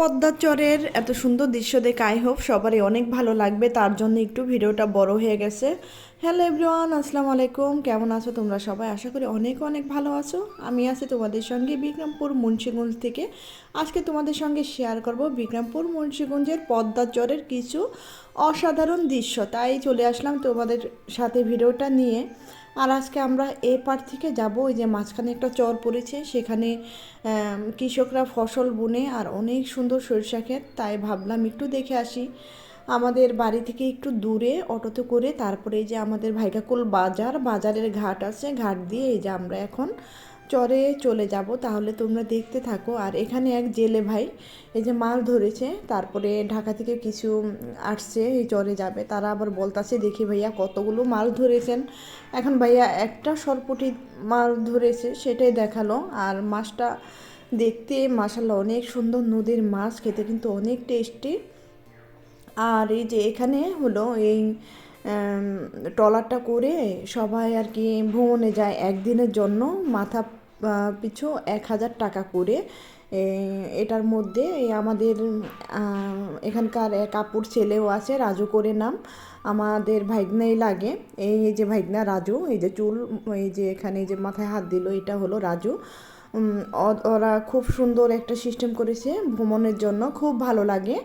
পদ্মা চরের এত সুন্দর দৃশ্য দেখে আই হোপ সবারই অনেক ভালো লাগবে। তার জন্য একটু ভিডিওটা বড় হয়ে গেছে। হ্যালো এভরিওয়ান আসসালামু আলাইকুম। কেমন আছো তোমরা সবাই? আশা করি অনেক অনেক ভালো আছো। আমি আছি তোমাদের সঙ্গে বিক্রমপুর মুন্সিগঞ্জ থেকে। আজকে তোমাদের সঙ্গে শেয়ার করব বিক্রমপুর মুন্সিগঞ্জের পদ্মা চরের কিছু অসাধারণ দৃশ্য। তাই চলে আসলাম তোমাদের সাথে ভিডিওটা নিয়ে। আর আজকে আমরা এ পার থেকে যাব, ওই যে মাঝখানে একটা চর পড়েছে, সেখানে কৃষকরা ফসল বুনে আর অনেক সুন্দর সরিষা ক্ষেত, তাই ভাবলাম একটু দেখে আসি। আমাদের বাড়ি থেকে একটু দূরে অটোতে করে, তারপরে এই যে আমাদের ভাইকাকুল বাজার, বাজারের ঘাট আছে, ঘাট দিয়ে এই যে আমরা এখন চরে চলে যাব, তাহলে তোমরা দেখতে থাকো। আর এখানে এক জেলে ভাই, এই যে মাছ ধরেছে, তারপরে ঢাকা থেকে কিছু আসছে, এই চরে যাবে। তারা আবার বলতাছে, দেখি ভাইয়া, কতগুলো মাছ ধরেছেন? এখন ভাইয়া একটা সরপুটি মাছ ধরেছে, সেটাই দেখাল। আর মাছটা দেখতে মাসাল্লাহ অনেক সুন্দর, নদীর মাছ, খেতে কিন্তু অনেক টেস্টি। আর এই যে এখানে হলো এই ট্রলারটা করে সবাই আর কি ভ্রমণে যায় একদিনের জন্য। মাথা পিছু এক হাজার টাকা করে এটার মধ্যে আমাদের এখানকার এক আপুর ছেলেও আছে রাজু করে নাম আমাদের ভাইগনাই লাগে। এই যে ভাইগনা রাজু এই যে চুল এই যে এখানে যে মাথায় হাত দিল এটা হলো রাজু। ওরা খুব সুন্দর একটা সিস্টেম করেছে ভ্রমণের জন্য খুব ভালো লাগে।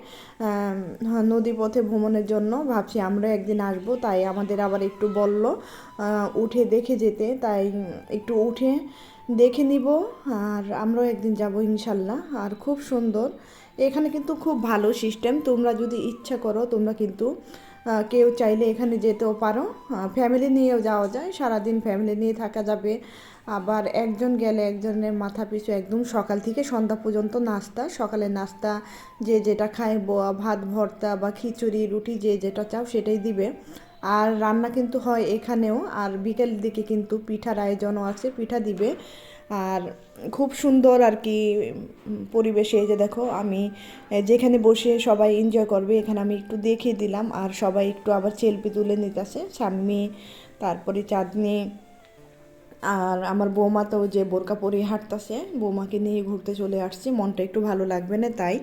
হ্যাঁ, নদী পথে ভ্রমণের জন্য ভাবছি আমরা একদিন আসব তাই আমাদের আবার একটু বলল উঠে দেখে যেতে তাই একটু উঠে দেখে নিব, আর আমরাও একদিন যাব ইনশাল্লাহ, আর খুব সুন্দর। এখানে কিন্তু খুব ভালো সিস্টেম তোমরা যদি ইচ্ছা করো, তোমরা কিন্তু কেউ চাইলে এখানে যেতেও পারো। ফ্যামিলি নিয়েও যাওয়া যায়, সারাদিন ফ্যামিলি নিয়ে থাকা যাবে। আবার একজন গেলে একজনের মাথা পিছু একদম সকাল থেকে সন্ধ্যা পর্যন্ত নাস্তা, সকালে নাস্তা যে যেটা খায় ভাত, ভর্তা বা খিচুড়ি, রুটি যে যেটা চাও সেটাই দিবে। আর রান্না কিন্তু হয় এখানেও, আর বিকেল দিকে কিন্তু পিঠার আয়োজনও আছে, পিঠা দিবে। আর খুব সুন্দর আর কি পরিবেশে যে দেখো, আমি যেখানে বসে সবাই এনজয় করবে, এখানে আমি একটু দেখিয়ে দিলাম। আর সবাই একটু আবার চেলপি তুলে নিতেছে, স্বামী, তারপরে চাঁদনি, আর আমার বৌমা তো যে বোরকা পরে হাঁটতাছে, বৌমাকে নিয়ে ঘুরতে চলে আসছি, মনটা একটু ভালো লাগবে না তাই?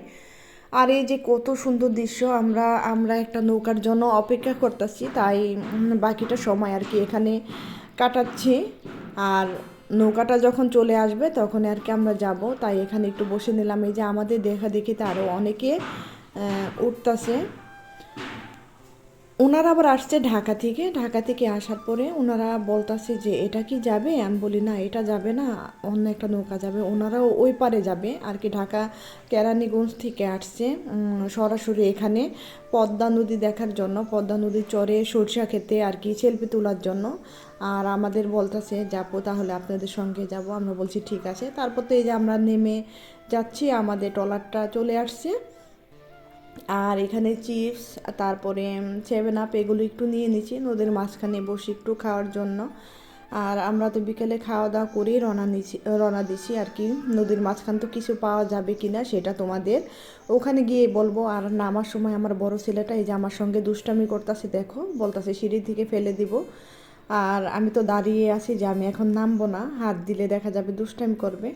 আর এই যে কত সুন্দর দৃশ্য, আমরা আমরা একটা নৌকার জন্য অপেক্ষা করতেছি, তাই বাকিটা সময় আর কি এখানে কাটাচ্ছি। আর নৌকাটা যখন চলে আসবে, তখন আর কি আমরা যাব। তাই এখানে একটু বসে নিলাম। এই যে আমাদের দেখা দেখিতে আরও অনেকে উঠতেছে। ওনারা আবার আসছে ঢাকা থেকে। ঢাকা থেকে আসার পরে ওনারা বলতাছে যে, এটা কি যাবে? আমি বলি, না, এটা যাবে না, অন্য একটা নৌকা যাবে। ওনারাও ওই পারে যাবে। আর কি ঢাকা কেরানীগঞ্জ থেকে আসছে সরাসরি এখানে পদ্মা নদী দেখার জন্য। পদ্মা নদীর চরে সরষা খেতে আর কি সেলফি তোলার জন্য। আর আমাদের বলতেছে, যাব তাহলে আপনাদের সঙ্গে যাব। আমরা বলছি, ঠিক আছে। তারপর তো এই যে আমরা নেমে যাচ্ছি, আমাদের ট্রলারটা চলে আসছে। আর এখানে চিপস তারপরে সেভেন আপ এগুলো একটু নিয়ে নিচ্ছি নদীর মাঝখানে বসে একটু খাওয়ার জন্য। আর আমরা তো বিকেলে খাওয়া দাওয়া করেই রওনা নিছি, রওনা দিছি আর কি। নদীর মাঝখান তো কিছু পাওয়া যাবে কি না সেটা তোমাদের ওখানে গিয়ে বলব। আর নামার সময় আমার বড় ছেলেটা, এই যে আমার সঙ্গে দুষ্টামি করতেছে, দেখো, বলতাছে সিঁড়ি থেকে ফেলে দিব। আর আমি তো দাঁড়িয়ে আছি যে আমি এখন নামবো না, হাত দিলে দেখা যাবে দুষ্টামি করবে।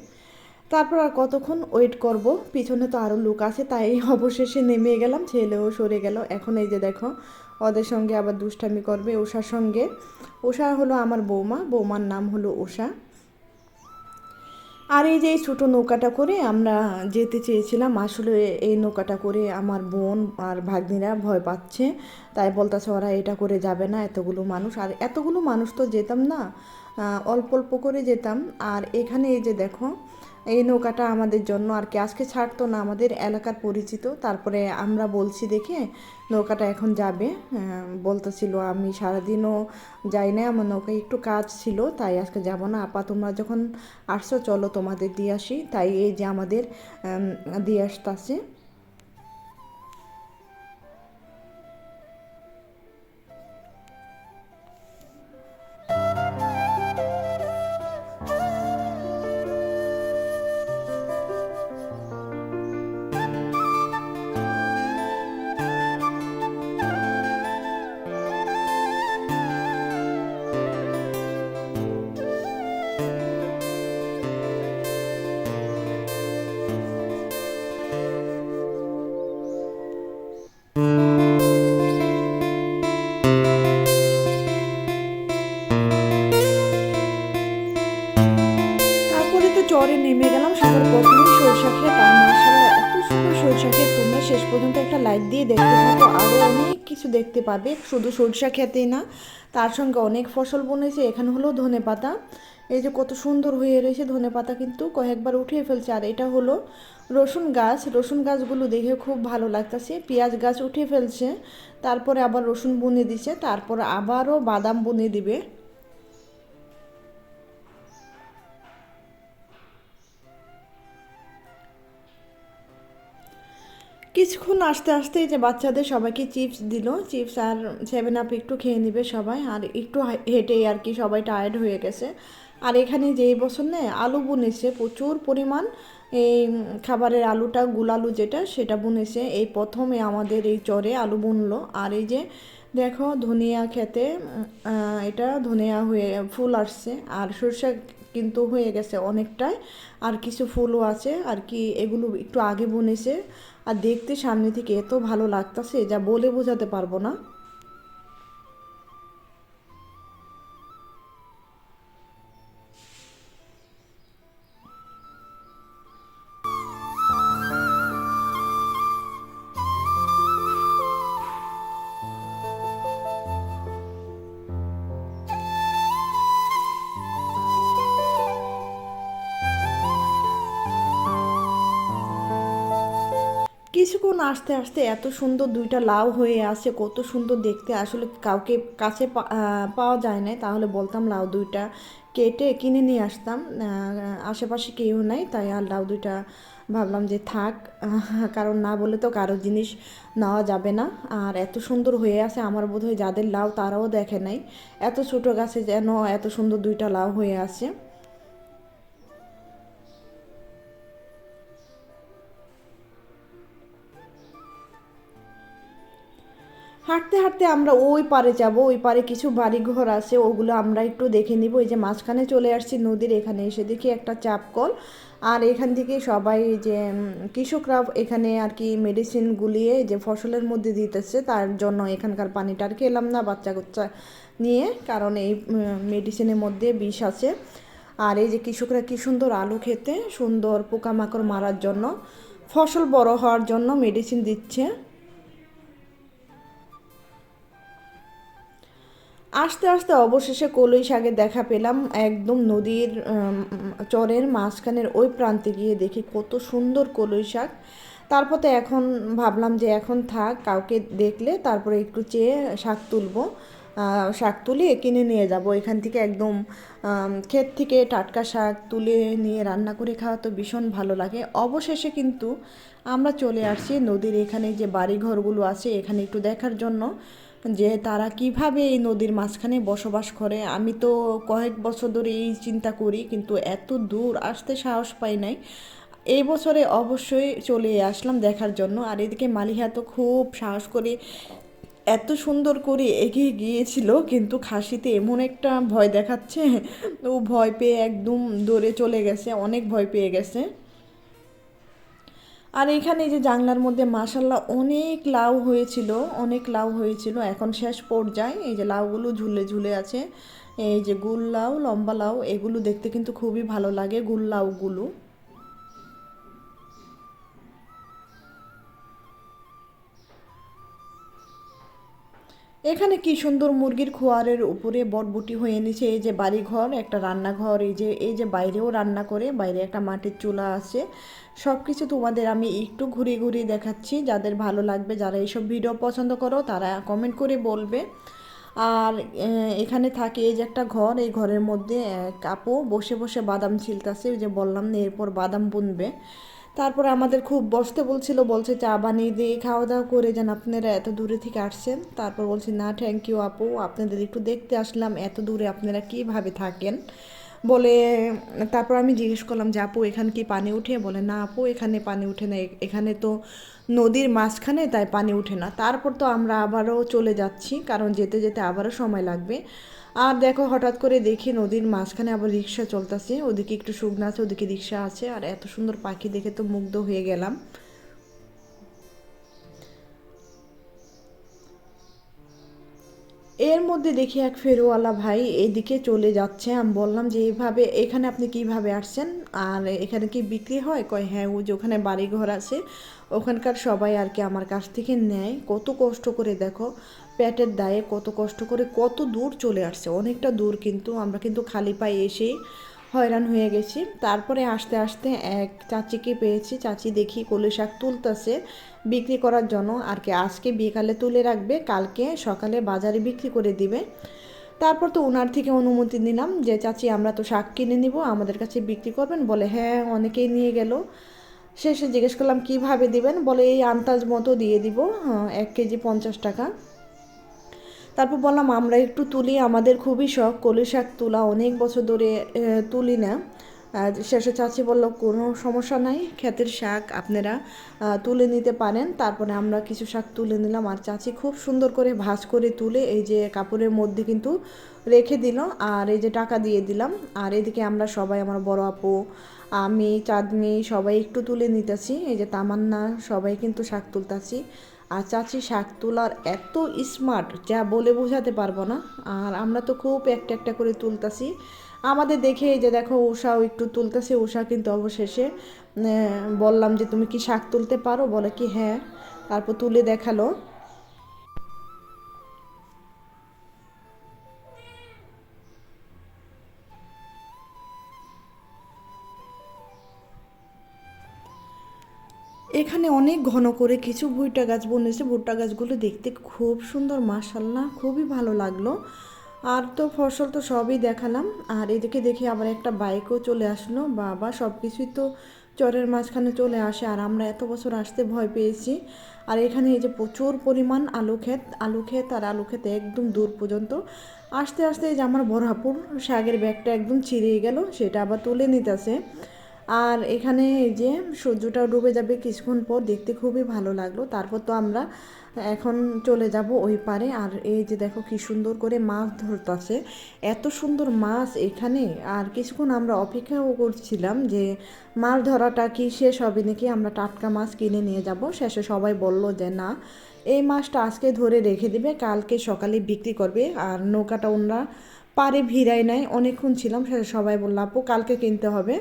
তারপর আর কতক্ষণ ওয়েট করব? পিছনে তো আরও লোক আছে, তাই অবশেষে নেমে গেলাম, ছেলেও সরে গেল। এখন এই যে দেখো, ওদের সঙ্গে আবার দুষ্টামি করবে উষার সঙ্গে। উষা হলো আমার বৌমা, বৌমার নাম হলো উষা আর এই যে এই ছোটো নৌকাটা করে আমরা যেতে চেয়েছিলাম, আসলে এই নৌকাটা করে আমার বোন আর ভাগ্নিরা ভয় পাচ্ছে। তাই বলতেছে, ওরা এটা করে যাবে না, এতগুলো মানুষ। আর এতগুলো মানুষ তো যেতাম না অল্প অল্প করে যেতাম। আর এখানে এই যে দেখো এই নৌকাটা আমাদের জন্য আর কি। আজকে ছাড়তো না আমাদের এলাকার পরিচিত। তারপরে আমরা বলছি দেখে নৌকাটা এখন যাবে। আহ, বলতেছিল আমি সারাদিনও যাই না আমার নৌকায় একটু কাজ ছিল তাই আজকে যাব না। আপা তোমরা যখন আসছো চলো তোমাদের দিয়ে আসি। তাই এই যে আমাদের দিয়ে আসতেছে। কিছু দেখতে পাবে, শুধু সরিষা খেতেই না, তার সঙ্গে অনেক ফসল বনেছে, এখানে হলো ধনে পাতা। এই যে কত সুন্দর হয়ে রয়েছে ধনে পাতা কিন্তু কয়েকবার উঠিয়ে ফেলছে, আর এটা হলো রসুন গাছ। রসুন গাছগুলো দেখে খুব ভালো লাগতেছে, পেঁয়াজ গাছ উঠিয়ে ফেলছে, তারপরে আবার রসুন বুনে দিছে, তারপর আবারও বাদাম বুনে দিবে। কিছুক্ষণ আস্তে আস্তে যে বাচ্চাদের সবাইকে চিপস দিল চিপস আর সেভেন আপ একটু খেয়ে নিবে সবাই, আর একটু হেঁটে আর কি সবাই টায়ার্ড হয়ে গেছে। আর এখানে যে এই বছর নে, আলু বুনেছে, প্রচুর পরিমাণ এই খাবারের আলুটা গুলালু যেটা, সেটা বুনেছে। এই প্রথমে আমাদের এই চরে আলু বুনলো। আর এই যে দেখো ধনিয়া খেতে এটা ধনিয়া হয়ে, ফুল আসছে। আর সরষে কিন্তু হয়ে গেছে অনেকটাই। আর কিছু ফুলও আছে। আর কি এগুলো একটু আগে বুনেছে। আর দেখতে সামনে থেকে এত ভালো লাগতেছে যা বলে বোঝাতে পারব না। কিছুক্ষণ আস্তে আস্তে এত সুন্দর দুইটা লাউ হয়ে আসে, কত সুন্দর দেখতে। আসলে কাউকে কাছে পাওয়া যায় না তাহলে বলতাম লাউ দুইটা কেটে কিনে নিয়ে আসতাম। আশেপাশে কেউ নাই, তাই আর লাউ দুইটা ভাবলাম যে থাক কারণ না বলে তো কারও জিনিস নেওয়া যাবে না। আর এত সুন্দর হয়ে আছে, আমার বোধ হয় যাদের লাউ তারাও দেখে নাই। এত ছোটো গাছে যেন এত সুন্দর দুইটা লাউ হয়ে আছে। হাঁটতে হাঁটতে আমরা ওই পারে যাব, ওই পারে কিছু বাড়ি ঘর আছে, ওগুলো আমরা একটু দেখে নিব। এই যে মাঝখানে চলে আসছি নদীর, এখানে এসে দেখি একটা চাপ কল আর এখান থেকে সবাই যে কৃষকরা এখানে আর কি মেডিসিন গুলিয়ে যে ফসলের মধ্যে দিতেছে, তার জন্য এখানকার পানিটা আর খেলাম না বাচ্চা কাচ্চা নিয়ে, কারণ এই মেডিসিনের মধ্যে বিষ আছে। আর এই যে কৃষকরা কি সুন্দর আলু খেতে, সুন্দর পোকামাকড় মারার জন্য, ফসল বড় হওয়ার জন্য মেডিসিন দিচ্ছে। আস্তে আস্তে অবশেষে কলই শাকের দেখা পেলাম একদম নদীর চরের মাঝখানের ওই প্রান্তে গিয়ে দেখি কত সুন্দর কলই শাক। তারপর তো এখন ভাবলাম যে এখন থাক, কাউকে দেখলে তারপরে একটু চেয়ে শাক তুলবো। শাক তুলে কিনে নিয়ে যাব। এখান থেকে একদম ক্ষেত থেকে টাটকা শাক তুলে নিয়ে রান্না করে খাওয়া তো ভীষণ ভালো লাগে। অবশেষে কিন্তু আমরা চলে আসছি নদীর এখানে যে বাড়িঘরগুলো আছে, এখানে একটু দেখার জন্য। যে তারা কীভাবে এই নদীর মাঝখানে বসবাস করে, আমি তো কয়েক বছর ধরে এই চিন্তা করি, কিন্তু এত দূর আসতে সাহস পাই নাই। এই বছরে অবশ্যই চলে আসলাম দেখার জন্য। আর এদিকে মালিহা তো খুব সাহস করে এত সুন্দর করে এগিয়ে গিয়েছিল, কিন্তু খাসিতে এমন একটা ভয় দেখাচ্ছে। ও ভয় পেয়ে একদম দৌড়ে চলে গেছে, অনেক ভয় পেয়ে গেছে। আর এখানে যে জানলার মধ্যে মাসাল্লাহ অনেক লাউ হয়েছিল, অনেক লাউ হয়েছিল। এখন শেষ পর্যায়ে, এই যে লাউগুলো ঝুলে ঝুলে আছে। এই যে গুল লাউ, লম্বা লাউ, এগুলো দেখতে কিন্তু খুবই ভালো লাগে, গুল লাউগুলো। এখানে কি সুন্দর মুরগির খোয়ারের উপরে বটবুটি হয়ে নিছে এই যে বাড়িঘর, একটা রান্নাঘর, এই যে এই যে বাইরেও রান্না করে, বাইরে একটা মাটির চুলা আছে। সব কিছু তোমাদের আমি একটু ঘুরে ঘুরে দেখাচ্ছি। যাদের ভালো লাগবে, যারা এইসব ভিডিও পছন্দ করো, তারা কমেন্ট করে বলবে। আর এখানে থাকে এই যে একটা ঘর, এই ঘরের মধ্যে কাপো বসে বসে বাদাম ছিলতাছে, ওই যে বললাম না, এরপর বাদাম বুনবে। তারপরে আমাদের খুব বসতে বলছিল, বলছে চা বানিয়ে দিয়ে খাওয়া দাওয়া করে যান, আপনারা এত দূরে থেকে আসছেন। তারপর বলছি, না থ্যাংক ইউ আপু, আপনাদের একটু দেখতে আসলাম, এত দূরে আপনারা কীভাবে থাকেন? বলে, তারপর আমি জিজ্ঞেস করলাম যে, আপু, এখানে কি পানি উঠে? বলে, না আপু, এখানে পানি উঠে না এখানে তো নদীর মাঝখানে, তাই পানি উঠে না। তারপর তো আমরা আবারও চলে যাচ্ছি, কারণ যেতে যেতে আবারও সময় লাগবে। আর দেখো, হঠাৎ করে দেখি নদীর মাঝখানে আবার রিক্সা চলতেছে। ওদিকে একটু শুকনো আছে, ওদিকে রিক্সা আছে। আর এত সুন্দর পাখি দেখে তো মুগ্ধ হয়ে গেলাম। এর মধ্যে দেখি এক ফেরোওয়ালা ভাই এদিকে চলে যাচ্ছে। আমি বললাম যে এইভাবে এখানে আপনি কীভাবে আসছেন? আর এখানে কি বিক্রি হয়? কয় হ্যাঁ ও যে ওখানে বাড়ি ঘর আছে। ওখানকার সবাই আর কি আমার কাছ থেকে নেয়। কত কষ্ট করে দেখো, পেটের দায়ে কত কষ্ট করে কত দূর চলে আসছে। অনেকটা দূর কিন্তু, আমরা কিন্তু খালি পায়ে এসেই হয়রান হয়ে গেছি। তারপরে আস্তে আস্তে এক চাচিকে পেয়েছি। চাচি দেখি কলি শাক তুলতেছে, বিক্রি করার জন্য। আর কি আজকে বিকালে তুলে রাখবে, কালকে সকালে বাজারে বিক্রি করে দিবে। তারপর তো ওনার থেকে অনুমতি নিলাম যে, চাচি, আমরা তো শাক কিনে নিব, আমাদের কাছে বিক্রি করবেন? বলে হ্যাঁ অনেকেই নিয়ে গেল। শেষে জিজ্ঞেস করলাম কীভাবে দিবেন? বলে এই আন্তাজ মতো দিয়ে দিব হ্যাঁ, এক কেজি পঞ্চাশ টাকা। তারপর বললাম আমরা একটু তুলি আমাদের খুবই শখ কলি শাক তোলা অনেক বছর ধরে তুলি না। শেষে চাচি বলল কোনো সমস্যা নাই ক্ষেতের শাক আপনারা তুলে নিতে পারেন। তারপরে আমরা কিছু শাক তুলে নিলাম আর চাচি খুব সুন্দর করে ভাজ করে তুলে এই যে কাপড়ের মধ্যে কিন্তু রেখে দিল আর এই যে টাকা দিয়ে দিলাম। আর এদিকে আমরা সবাই আমার বড় আপু আমি, চাঁদনি সবাই একটু তুলে নিতেছি। এই যে তামান্না, সবাই কিন্তু শাক তুলতেছি। আর চাচি শাক তোলার এত স্মার্ট যা বলে বোঝাতে পারব না। আর আমরা তো খুব একটা একটা করে তুলতাছি। আমাদের দেখে যে দেখো উষাও একটু তুলতেছে উষা কিন্তু অবশেষে বললাম যে তুমি কি শাক তুলতে পারো? বলে কি হ্যাঁ। তারপর তুলে দেখাল। এখানে অনেক ঘন করে কিছু ভুট্টা গাছ বনেছে। ভুট্টা গাছগুলো দেখতে খুব সুন্দর মাসাল্লাহ খুবই ভালো লাগল। আর তো ফসল তো সবই দেখালাম। আর এদিকে দেখি আবার একটা বাইকও চলে আসলো। বাবা সব কিছুই তো চরের মাঝখানে চলে আসে। আর আমরা এত বছর আসতে ভয় পেয়েছি। আর এখানে এই যে প্রচুর পরিমাণ আলু ক্ষেত আলু ক্ষেত আর আলু ক্ষেত একদম দূর পর্যন্ত। আস্তে আস্তে এই যে আমার বড়াপুর শাকের ব্যাগটা একদম ছিঁড়িয়ে গেল, সেটা আবার তুলে নিতেছে। আর এখানে এই যে সূর্যটা ডুবে যাবে কিছুক্ষণ পর, দেখতে খুবই ভালো লাগল। তারপর তো আমরা এখন চলে যাব ওই পারে। আর এই যে দেখো কি সুন্দর করে মাছ ধরতেছে। এত সুন্দর মাছ এখানে। আর কিছুক্ষণ আমরা অপেক্ষাও করছিলাম যে মাছ ধরাটা কি শেষ হবে নাকি আমরা টাটকা মাছ কিনে নিয়ে যাব। শেষে সবাই বলল যে না, এই মাছটা আজকে ধরে রেখে দিবে, কালকে সকালে বিক্রি করবে। আর নৌকাটা ওনারা পারে ভিড়াই নাই অনেকক্ষণ ছিলাম সবাই বলল, আপু, কালকে কিনতে হবে।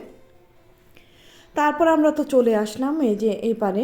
তারপর আমরা তো চলে আসলাম এই যে এই পারে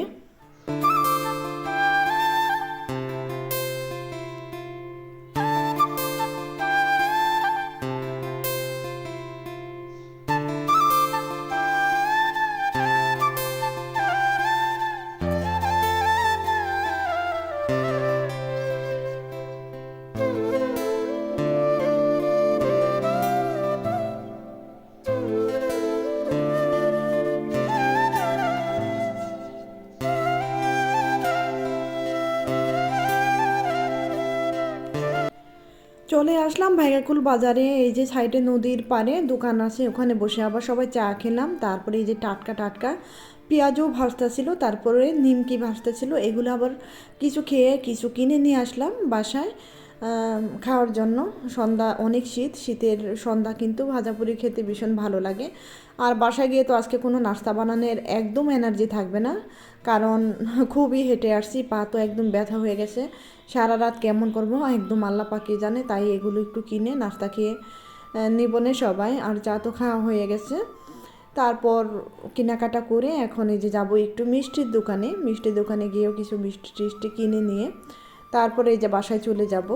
চলে আসলাম ভাইগাকুল বাজারে। এই যে সাইডে নদীর পারে দোকান আছে, ওখানে বসে আবার সবাই চা খেলাম। তারপরে এই যে টাটকা টাটকা পেঁয়াজও ভাজতে ছিল, তারপরে নিমকি ভাজতে ছিল। এগুলো আবার কিছু খেয়ে কিছু কিনে নিয়ে আসলাম বাসায় খাওয়ার জন্য। সন্ধ্যা, অনেক শীত, শীতের সন্ধ্যা কিন্তু ভাজাপুরি খেতে ভীষণ ভালো লাগে। আর বাসায় গিয়ে তো আজকে কোনো নাস্তা বানানোর একদম এনার্জি থাকবে না, কারণ খুবই হেঁটে আসছি, পা তো একদম ব্যথা হয়ে গেছে। সারা রাত কেমন করব? একদম আল্লাহ পাকিয়ে জানে, তাই এগুলো একটু কিনে নাস্তা খেয়ে নিবনে সবাই। আর চা তো খাওয়া হয়ে গেছে। তারপর কেনাকাটা করে এখন এই যে যাব একটু মিষ্টির দোকানে। মিষ্টির দোকানে গিয়েও কিছু মিষ্টি টিষ্টি কিনে নিয়ে, তারপরে এই যে বাসায় চলে যাব।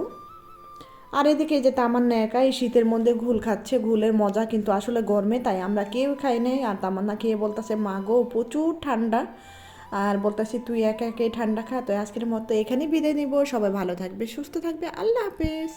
আর এদিকে এই যে তামান্না একা এই শীতের মধ্যে ঘুল খাচ্ছে। ঘুলের মজা কিন্তু আসলে গরমে, তাই আমরা কেউ খাই নাই। আর তামান্না খেয়ে বলতেছে, মা গো, প্রচুর ঠান্ডা। আর বলতেছি, তুই একা একে ঠান্ডা খা তো আজকের মতো এখানেই বিদায় নিব। সবাই ভালো থাকবে, সুস্থ থাকবে, আল্লাহ হাফেজ।